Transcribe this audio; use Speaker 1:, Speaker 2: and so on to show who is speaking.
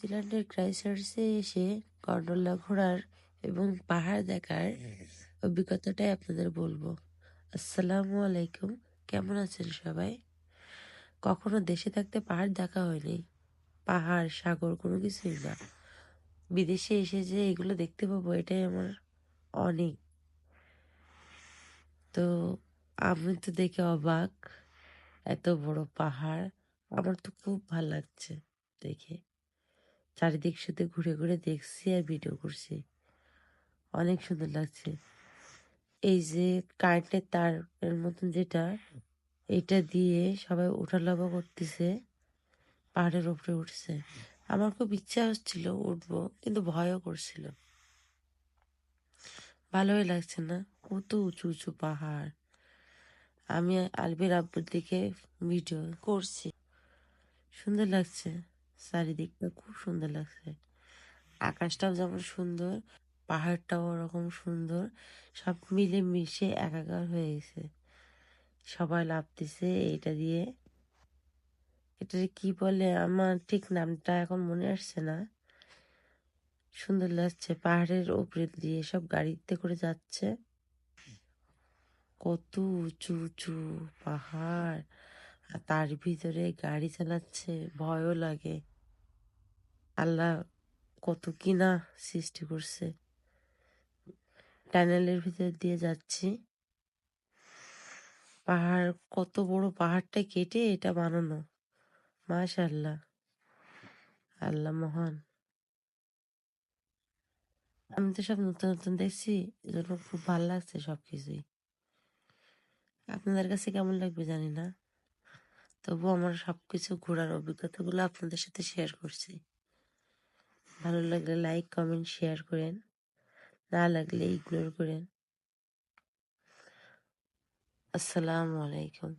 Speaker 1: নিউজিল্যান্ডের ক্রাইস্টচার্চে এসে গন্ডোলা ঘোরার এবং পাহাড় দেখার অভিজ্ঞতাটাই আপনাদের বলব। আসসালামু আলাইকুম। কেমন আছেন সবাই? কখনো দেশে থাকতে পাহাড় দেখা হয়নি? পাহাড়, সাগর কোনো কিছুই না। বিদেশে এসে যে এগুলো দেখতে পাবো, এটাই আমার অনেক। তো আমি তো দেখে অবাক। এত বড় পাহাড়, আমার তো খুব ভালো লাগছে দেখে। চারিদিক শুধু ঘুরে ঘুরে দেখছি আর ভিডিও করছি। অনেক সুন্দর লাগছে। এই যে কারেন্টের তার এর মতন যেটা, এটা দিয়ে সবাই উঠালাভা করতেছে, পাহাড়ের উপরে উঠছে। আমার খুব ইচ্ছা হচ্ছিল উঠবো, কিন্তু ভয়ও করছিল। ভালোই লাগছে না? কত উঁচু উঁচু পাহাড়। আমি আলবির আব্বুর দিকে ভিডিও করছি। সুন্দর লাগছে। চারিদিকটা খুব সুন্দর লাগছে। আকাশটাও যেমন সুন্দর, পাহাড়টাও ওরকম সুন্দর, সব মিলে মিশে একাকার হয়ে গেছে। সবাই লাভতেছে এটা দিয়ে, এটা কি বলে আমার ঠিক নামটা এখন মনে আসছে না। সুন্দর লাগছে, পাহাড়ের উপরে দিয়ে সব গাড়িতে করে যাচ্ছে। কত উঁচু উঁচু পাহাড়। আর তার ভিতরে গাড়ি চালাচ্ছে, ভয়ও লাগে। আল্লাহ কত কি না সৃষ্টি করছে। টানেলের ভিতর দিয়ে যাচ্ছি। পাহাড়, কত বড় পাহাড়টা কেটে এটা বানানো। মাশাল্লাহ আল্লাহ আল্লাহ মহান। আমি তো সব নতুন নতুন দেখছি খুব ভালো লাগছে সবকিছুই। আপনাদের কাছে কেমন লাগবে জানি না। তবু আমার সবকিছু ঘোরার অভিজ্ঞতাগুলো আপনাদের সাথে শেয়ার করছি। ভালো লাগলে লাইক কমেন্ট শেয়ার করেন। না লাগলে ইগনোর করেন। আসসালামু আলাইকুম।